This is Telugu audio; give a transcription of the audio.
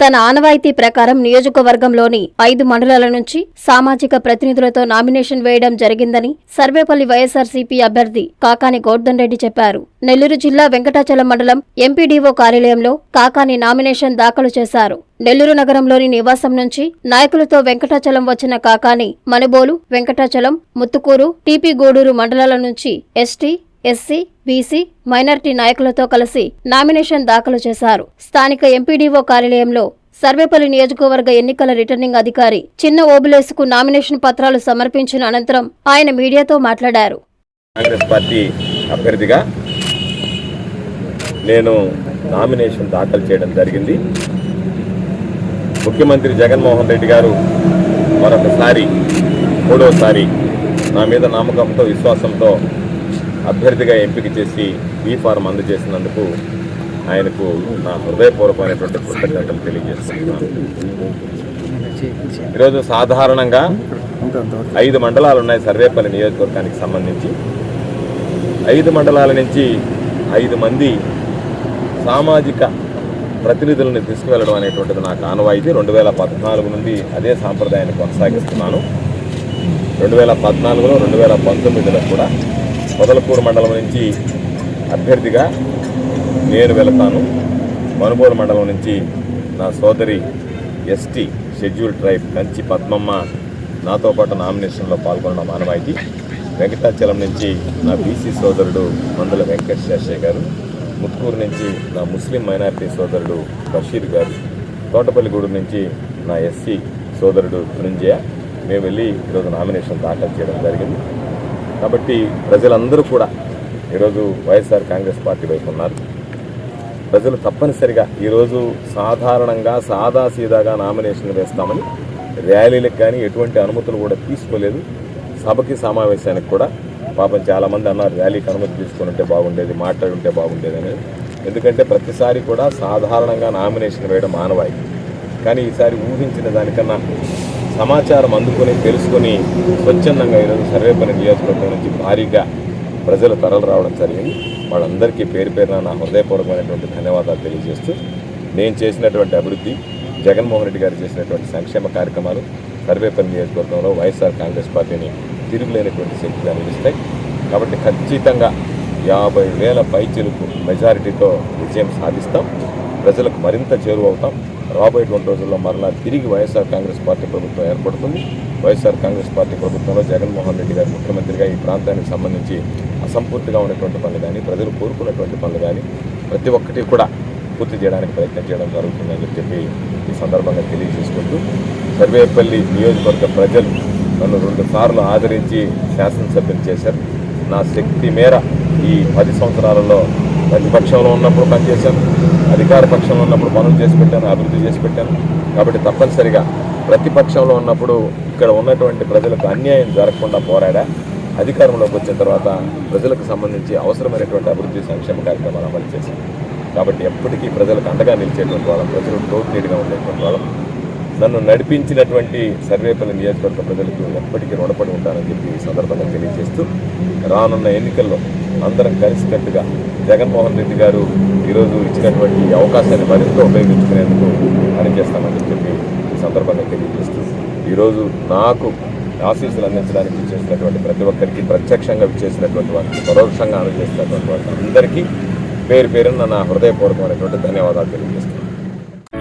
తన ఆనవాయితీ ప్రకారం నియోజకవర్గంలోని ఐదు మండలాల నుంచి సామాజిక ప్రతినిధులతో నామినేషన్ వేయడం జరిగిందని సర్వేపల్లి వైఎస్ఆర్సీపీ అభ్యర్థి కాకాని గోర్ధన్ రెడ్డి చెప్పారు. నెల్లూరు జిల్లా వెంకటాచలం మండలం ఎంపీడీఓ కార్యాలయంలో కాకాని నామినేషన్ దాఖలు చేశారు. నెల్లూరు నగరంలోని నివాసం నుంచి నాయకులతో వెంకటాచలం వచ్చిన కాకాని మనుబోలు వెంకటాచలం ముత్తుకూరు టీపీ గూడూరు మండలాల నుంచి ఎస్టీ ఎస్సీ బీసీ మైనార్టీ నాయకులతో కలిసి నామినేషన్ దాఖలు చేశారు. స్థానిక ఎంపీడీఓ కార్యాలయంలో సర్వేపల్లి నియోజకవర్గ ఎన్నికల రిటర్నింగ్ అధికారి చిన్న ఓబులేసుకు నామినేషన్ పత్రాలు సమర్పించిన అనంతరం ఆయన మీడియాతో మాట్లాడారు. కాంగ్రెస్ పార్టీ అభ్యర్థిగా నేను నామినేషన్ దాఖలు చేయడం జరిగింది. ముఖ్యమంత్రి జగన్మోహన్ రెడ్డి గారు మరొకసారి మూడోసారి నా మీద నమ్మకంతో విశ్వాసంతో అభ్యర్థిగా ఎంపిక చేసి బీ ఫారం అందజేసినందుకు ఆయనకు నా హృదయపూర్వకమైనటువంటి కృతజ్ఞతలు తెలియజేస్తున్నాను. ఈరోజు సాధారణంగా ఐదు మండలాలు ఉన్నాయి సర్వేపల్లి నియోజకవర్గానికి సంబంధించి. ఐదు మండలాల నుంచి ఐదు మంది సామాజిక ప్రతినిధులను తీసుకువెళ్ళడం అనేటువంటిది నాకు ఆనవాయితీ. రెండు వేల పద్నాలుగు నుండి అదే సాంప్రదాయాన్ని కొనసాగిస్తున్నాను. రెండు వేల పద్నాలుగులో రెండు వేల పంతొమ్మిదిలో కూడా పొదలకూరు మండలం నుంచి అభ్యర్థిగా నేను వెళతాను. మనుబోలు మండలం నుంచి నా సోదరి ST schedule tribe Kanchi Padmamma నాతో పాటు నామినేషన్లో పాల్గొన్న మానవాయితీ. వెంకటాచలం నుంచి నా బీసీ సోదరుడు మందుల వెంకట శేషయ్య గారు ముత్కూరు నుంచి నా ముస్లిం మైనారిటీ సోదరుడు బషీర్ గారు తోటపల్లిగూడు నుంచి నా ఎస్సీ సోదరుడు ధనుంజయ. మేము వెళ్ళి ఈరోజు నామినేషన్ దాఖలు చేయడం జరిగింది. కాబట్టి ప్రజలందరూ కూడా ఈరోజు వైఎస్ఆర్ కాంగ్రెస్ పార్టీ వైపు ఉన్నారు. ప్రజలు తప్పనిసరిగా ఈరోజు సాధారణంగా సాదాసీదాగా నామినేషన్ వేస్తామని ర్యాలీలకు కానీ ఎటువంటి అనుమతులు కూడా తీసుకోలేదు. సభకి సమావేశానికి కూడా పాపం చాలామంది అన్నారు ర్యాలీకి అనుమతి తీసుకుని ఉంటే బాగుండేది మాట్లాడి ఉంటే బాగుండేది అనేది. ఎందుకంటే ప్రతిసారి కూడా సాధారణంగా నామినేషన్ వేయడం మానవాయి కానీ ఈసారి ఊహించిన దానికన్నా సమాచారం అందుకొని తెలుసుకొని స్వచ్ఛందంగా ఈరోజు సర్వేపల్లి నియోజకవర్గం నుంచి భారీగా ప్రజలు తరలి రావడం జరిగింది. వాళ్ళందరికీ పేరు పేరున నా హృదయపూర్వకమైనటువంటి ధన్యవాదాలు తెలియజేస్తూ నేను చేసినటువంటి అభివృద్ధి జగన్మోహన్ రెడ్డి గారు చేసినటువంటి సంక్షేమ కార్యక్రమాలు సర్వేపల్లి నియోజకవర్గంలో వైఎస్ఆర్ కాంగ్రెస్ పార్టీని తిరుగులేనటువంటి శక్తిగా నిలుస్తాయి. కాబట్టి ఖచ్చితంగా యాభై వేల పైచిలకు మెజారిటీతో విజయం సాధిస్తాం. ప్రజలకు మరింత చేరువవుతాం రాబోయేటువంటి రోజుల్లో మరలా తిరిగి వైఎస్ఆర్ కాంగ్రెస్ పార్టీ ప్రభుత్వం ఏర్పడుతుంది. వైఎస్ఆర్ కాంగ్రెస్ పార్టీ ప్రభుత్వంలో జగన్మోహన్ రెడ్డి గారు ముఖ్యమంత్రిగా ఈ ప్రాంతానికి సంబంధించి అసంపూర్తిగా ఉన్నటువంటి పనులు కానీ ప్రజలు కోరుకున్నటువంటి పనులు కానీ ప్రతి ఒక్కటి కూడా పూర్తి చేయడానికి ప్రయత్నం చేయడం జరుగుతుందని చెప్పి ఈ సందర్భంగా తెలియజేసుకుంటూ సర్వేపల్లి నియోజకవర్గ ప్రజలు నన్ను రెండు సార్లు ఆదరించి శాసనసభ్యులు చేశారు. నా శక్తి మేర ఈ పది సంవత్సరాలలో ప్రతిపక్షంలో ఉన్నప్పుడు పనిచేశాను అధికార పక్షంలో ఉన్నప్పుడు పనులు చేసి పెట్టాను అభివృద్ధి చేసి పెట్టాను. కాబట్టి తప్పనిసరిగా ప్రతిపక్షంలో ఉన్నప్పుడు ఇక్కడ ఉన్నటువంటి ప్రజలకు అన్యాయం జరగకుండా పోరాడా అధికారంలోకి వచ్చిన తర్వాత ప్రజలకు సంబంధించి అవసరమైనటువంటి అభివృద్ధి సంక్షేమ కార్యక్రమాలు అమలు చేశాను. కాబట్టి ఎప్పటికీ ప్రజలకు అండగా నిలిచేటువంటి వాళ్ళం ప్రజలు తోడునీడిగా ఉండేటువంటి వాళ్ళం. నన్ను నడిపించినటువంటి సర్వేపల్లి నియోజకవర్గ ప్రజలకు ఎప్పటికీ రుణపడి ఉంటానని చెప్పి ఈ సందర్భంగా తెలియజేస్తూ రానున్న ఎన్నికల్లో అందరం కలిసికట్టుగా జగన్మోహన్ రెడ్డి గారు ఈరోజు ఇచ్చినటువంటి అవకాశాన్ని మరింత ఉపయోగించుకునేందుకు పనిచేస్తామని చెప్పి ఈ సందర్భంగా తెలియజేస్తూ ఈరోజు నాకు ఆశీస్సులు అందించడానికి చేసినటువంటి ప్రతి ఒక్కరికి ప్రత్యక్షంగా చేసినటువంటి వారికి పరోక్షంగా అందజేసినటువంటి వారికి అందరికీ పేరు పేరున నా హృదయపూర్వకమైనటువంటి ధన్యవాదాలు తెలియజేస్తున్నాను.